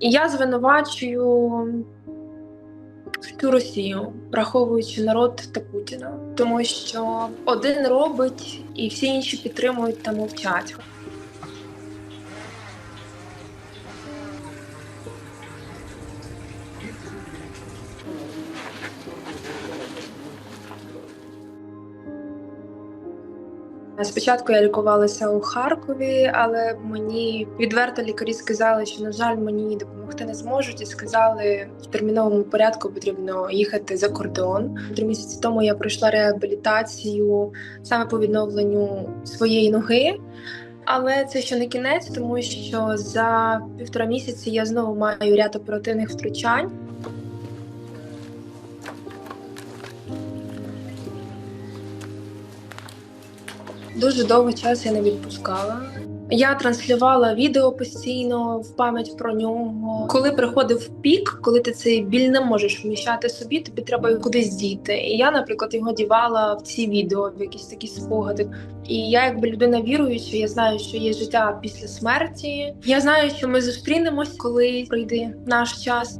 І я звинувачую всю Росію, враховуючи народ та Путіна, тому що один робить, і всі інші підтримують та мовчать. Спочатку я лікувалася у Харкові, але мені відверто лікарі сказали, що на жаль, мені допомогти не зможуть, і сказали, в терміновому порядку потрібно їхати за кордон. Три місяці тому я пройшла реабілітацію саме по відновленню своєї ноги. Але це ще не кінець, тому що за півтора місяці я знову маю ряд оперативних втручань. Дуже довгий час я не відпускала. Я транслювала відео постійно в пам'ять про нього. Коли приходив пік, коли ти цей біль не можеш вміщати собі, тобі треба кудись діти. І я, наприклад, його дівала в ці відео, в якісь такі спогади. І я, якби людина віруюча, я знаю, що є життя після смерті. Я знаю, що ми зустрінемось, коли прийде наш час.